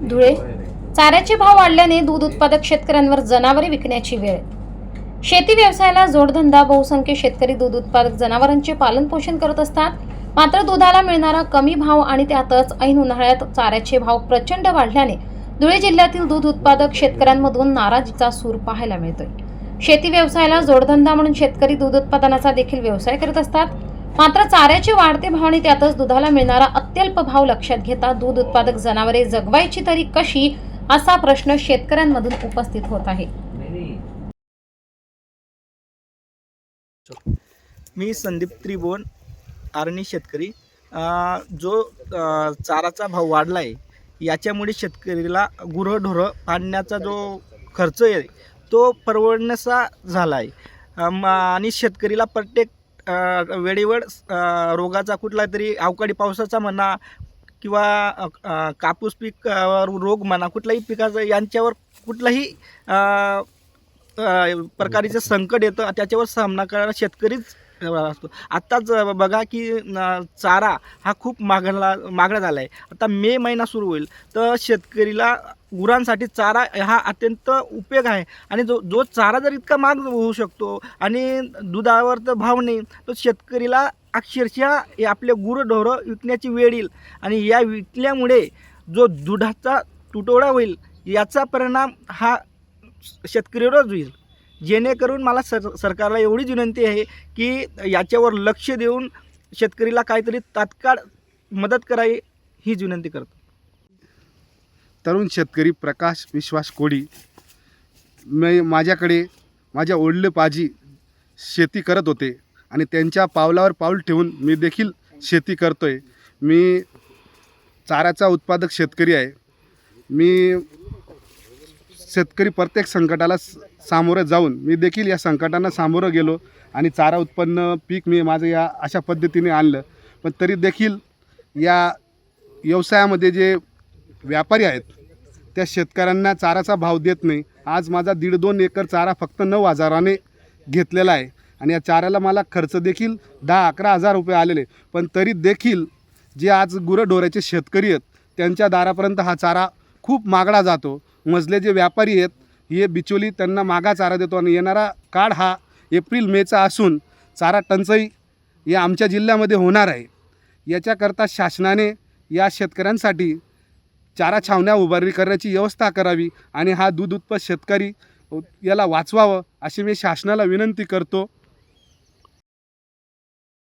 धुळे. चाऱ्याचे भाव वाढल्याने दूध उत्पादक शेतकऱ्यांवर जनावरे विकण्याची वेळ. शेती व्यवसायाला जोडधंदा बहुसंख्य शेतकरी दूध उत्पादक जनावरांचे पालन पोषण करत असतात. मात्र दुधाला मिळणारा कमी भाव आणि त्यातच ऐन उन्हाळ्यात चाऱ्याचे भाव प्रचंड वाढल्याने धुळे जिल्ह्यातील दूध उत्पादक शेतकऱ्यांमधून नाराजीचा सूर पाहायला मिळतोय. शेती व्यवसायाला जोडधंदा म्हणून शेतकरी दूध उत्पादनाचा देखील व्यवसाय करत असतात. मात्र चाऱ्याची वाढते भाव आणि त्यातच दुधाला मिळणारा अत्यल्प भाव लक्षात घेता दूध उत्पादक जनावरे जगवायची तरी कशी असा प्रश्न शेतकऱ्यांमधून उपस्थित होत आहे. मी संदीप त्रिभुवन आरणी शेतकरी. जो चाराचा भाव वाढला आहे याच्यामुळे शेतकरीला गुरंढोरं पाडण्याचा जो खर्च आहे तो परवडण्याचा झाला आहे आणि शेतकरीला प्रत्येक वेळेवर रोगाचा कुठला तरी अवकाळी पावसाचा म्हणा किंवा कापूस पीक रोग म्हणा कुठल्याही पिकाचं यांच्यावर कुठलाही प्रकारचं संकट येतं त्याच्यावर सामना करायला शेतकरीच असतो. आत्ताच बघा की चारा हा खूप मागला मागला झाला आहे आता मे महिना सुरू होईल तर शेतकरीला गुरांसाठी चारा हा अत्यंत उपयोग आहे. आणि जो जो चारा जर इतका महाग होऊ शकतो आणि दुधावर तर भाव नाही तर शेतकरीला अक्षरशः हे आपले गुरंढोरं विकण्याची वेळ येईल. आणि या विकल्यामुळे जो दुधाचा तुटवडा होईल याचा परिणाम हा शेतकरीवरच होईल. जेणेकरून मला सर सरकारला एवढीच विनंती आहे की याच्यावर लक्ष देऊन शेतकरीला काहीतरी तात्काळ मदत करावी हीच विनंती करतो. तरुण शेतकरी प्रकाश विश्वास कोडी मी माझ्याकडे माझ्या ओढले पाजी शेती करत होते आणि त्यांच्या पावलावर पाऊल ठेवून मी देखील शेती करतो आहे मी चाऱ्याचा उत्पादक शेतकरी आहे. मी शेतकरी प्रत्येक संकटाला स- सामोरं जाऊन मी देखील या संकटांना सामोरं गेलो आणि चारा उत्पन्न पीक मी माझं या अशा पद्धतीने आणलं. पण तरी देखील या व्यवसायामध्ये जे व्यापारी आहेत त्या शेतकऱ्यांना चाराचा भाव देत नाही. आज माझा दीड दोन एकर चारा फक्त नऊ हजाराने घेतलेला आहे आणि या चाऱ्याला मला खर्च देखील दहा अकरा हजार रुपये आलेले पण तरी देखील जे आज गुरंढोऱ्याचे शेतकरी आहेत त्यांच्या दारापर्यंत हा चारा खूप मागडा जातो. मजले जे व्यापारी आहेत हे बिचोली त्यांना मागा चारा देतो आणि येणारा काळ हा एप्रिल मेचा असून चारा टंचाई या आमच्या जिल्ह्यामध्ये होणार आहे. याच्याकरता शासनाने या शेतकऱ्यांसाठी चारा छावण्या उभारणी करण्याची व्यवस्था करावी आणि हा दूध उत्पाद शेतकरी याला वाचवावं अशी मी शासनाला विनंती करतो.